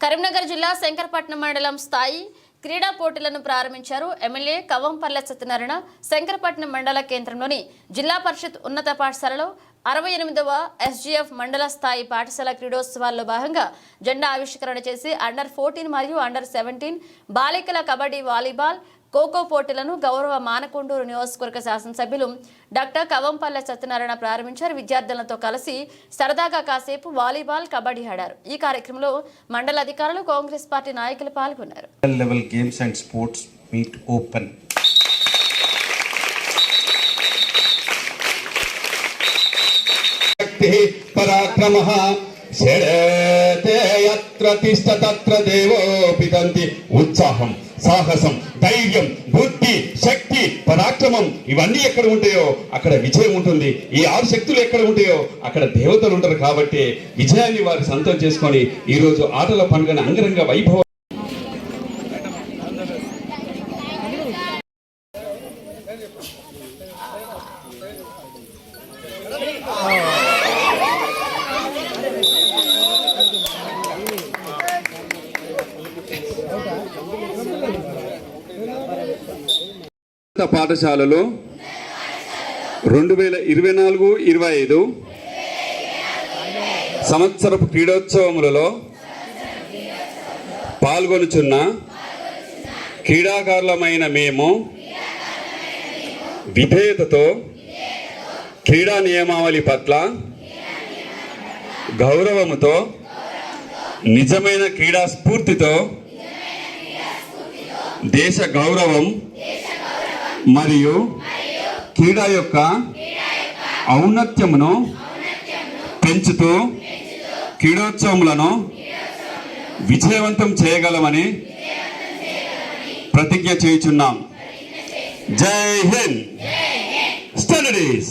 కరీంనగర్ జిల్లా శంకరపట్నం మండలం స్థాయి క్రీడా పోటీలను ప్రారంభించారు ఎమ్మెల్యే కవంపల్లె సత్యనారాయణ. శంకరపట్నం మండల కేంద్రంలోని జిల్లా పరిషత్ ఉన్నత పాఠశాలలో అరవై ఎనిమిదవ ఎస్జీఎఫ్ మండల స్థాయి పాఠశాల క్రీడోత్సవాల్లో భాగంగా జెండా ఆవిష్కరణ చేసి అండర్ ఫోర్టీన్ మరియు అండర్ సెవెంటీన్ బాలికల కబడ్డీ వాలీబాల్ ఖోఖో పోటీలను గౌరవ మానకొండూరు నియోజకవర్గ శాసనసభ్యులు డాక్టర్ కవంపల్లె సత్యనారాయణ ప్రారంభించారు. విద్యార్థులతో కలిసి సరదాగా కాసేపు వాలీబాల్ కబడ్డీ ఆడారు. ఈ కార్యక్రమంలో మండల అధికారులు కాంగ్రెస్ పార్టీ నాయకులు పాల్గొన్నారు. పరాక్రమః శరతే యత్ర తిష్ట తత్ర దేవో పితంతి ఉత్సాహం. సాహసం ధైర్యం బుద్ధి శక్తి పరాక్రమం ఇవన్నీ ఎక్కడ ఉంటాయో అక్కడ విజయం ఉంటుంది. ఈ ఆరు శక్తులు ఎక్కడ ఉంటాయో అక్కడ దేవతలు ఉంటారు కాబట్టి విజయాన్ని వారు సొంతం చేసుకొని ఈ రోజు ఆటల పండుగను అంగరంగ వైభవం పాఠశాలలో రెండు వేల ఇరవై నాలుగు ఇరవై ఐదు సంవత్సరపు క్రీడోత్సవములలో పాల్గొనుచున్న క్రీడాకారులమైన మేము విధేయతతో క్రీడా నియమావళి పట్ల గౌరవముతో నిజమైన క్రీడా స్ఫూర్తితో దేశ గౌరవం మరియు క్రీడ యొక్క ఔన్నత్యమును పెంచుతూ క్రీడోత్సవములను విజయవంతం చేయగలమని ప్రతిజ్ఞ చేయుచున్నాం. జై హింద్. స్టడీస్.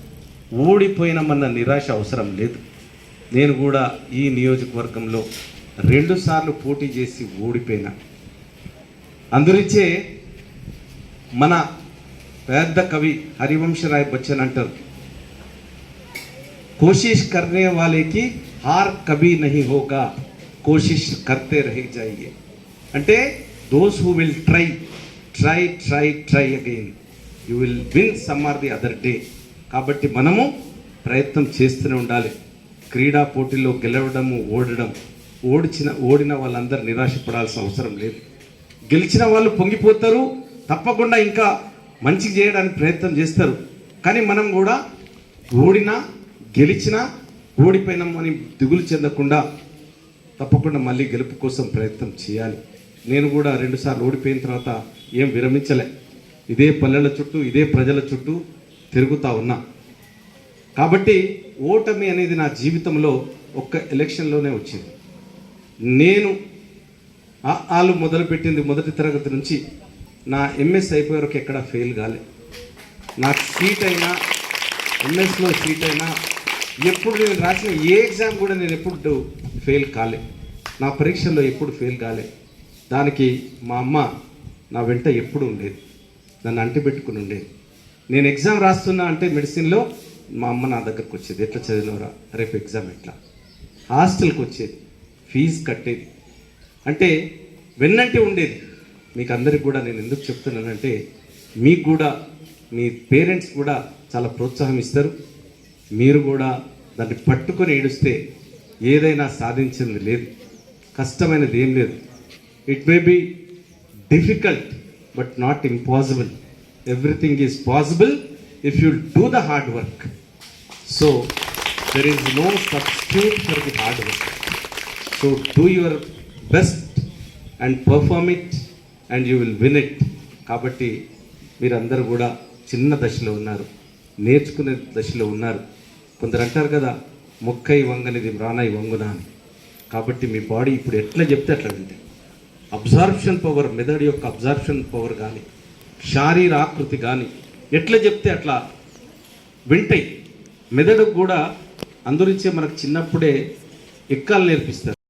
ఓడిపోయినామన్న నిరాశ అవసరం లేదు. నేను కూడా ఈ నియోజకవర్గంలో రెండుసార్లు పోటీ చేసి ఓడిపోయినా. అందురిచ్చే మన పెద్ద కవి హరివంశరాయ్ బచ్చన్ అంటారు కోషిష్ కర్నే వాళ్ళకి హార్ కభీ నహి హోగా కోషిష్ కర్తే రహి జాయే. అంటే those who will try try try try again you will win some or the other day కాబట్టి మనము ప్రయత్నం చేస్తూనే ఉండాలి. క్రీడా పోటీల్లో గెలవడము ఓడడం ఓడిచిన ఓడిన వాళ్ళందరూ నిరాశపడాల్సిన అవసరం లేదు. గెలిచిన వాళ్ళు పొంగిపోతారు తప్పకుండా ఇంకా మంచి చేయడానికి ప్రయత్నం చేస్తారు. కానీ మనం కూడా ఓడినా గెలిచినా ఓడిపోయినాం అని దిగులు చెందకుండా తప్పకుండా మళ్ళీ గెలుపు కోసం ప్రయత్నం చేయాలి. నేను కూడా రెండుసార్లు ఓడిపోయిన తర్వాత ఏం విరమించలే. ఇదే పల్లెల చుట్టూ ఇదే ప్రజల చుట్టూ తిరుగుతూ ఉన్నా. కాబట్టి ఓటమి అనేది నా జీవితంలో ఒక్క ఎలక్షన్లోనే వచ్చింది. నేను ఆ మొదలుపెట్టింది మొదటి తరగతి నుంచి నా ఎంఎస్ అయిపోయే వరకు ఎక్కడ ఫెయిల్ కాలే. నాకు సీట్ అయినా ఎంఎస్లో సీట్ అయినా ఎప్పుడు నేను రాసిన ఏ ఎగ్జామ్ కూడా నేను ఎప్పుడు ఫెయిల్ కాలే. నా పరీక్షల్లో ఎప్పుడు ఫెయిల్ కాలే. దానికి మా అమ్మ నా వెంట ఎప్పుడు ఉండేది. నన్ను అంటిపెట్టుకుని ఉండేది. నేను ఎగ్జామ్ రాస్తున్నా అంటే మెడిసిన్లో మా అమ్మ నా దగ్గరకు వచ్చేది. ఎట్లా చదివినవరా? రేపు ఎగ్జామ్ ఎట్లా? హాస్టల్కి వచ్చేది. ఫీజు కట్టేది. అంటే వెన్నంటే ఉండేది. మీకు అందరికి కూడా నేను ఎందుకు చెప్తున్నానంటే మీకు కూడా మీ పేరెంట్స్ కూడా చాలా ప్రోత్సాహం ఇస్తారు. మీరు కూడా దాన్ని పట్టుకొని ఏడుస్తే ఏదైనా సాధించింది లేదు. కష్టమైనది ఏం లేదు. It may be difficult but not impossible everything is possible if you do the hard work so there is no substitute for the hard work so do your best and perform it and you will win it కాబట్టి మీరందరూ కూడా చిన్న దశలో ఉన్నారు. నేర్చుకునే దశలో ఉన్నారు. కొందరు అంటారు కదా మొక్కై వంగనిది మ్రానై వంగునా అని. కాబట్టి మీ బాడీ ఇప్పుడు ఎట్లా చెప్తే అట్లా వింటే. అబ్జార్ప్షన్ పవర్ మెదడు యొక్క అబ్జార్ప్షన్ పవర్ కానీ శారీరాకృతి కానీ ఎట్లా చెప్తే అట్లా వింటాయి మెదడుకు కూడా అందురించే మనకు చిన్నప్పుడే ఎక్కాలు నేర్పిస్తారు.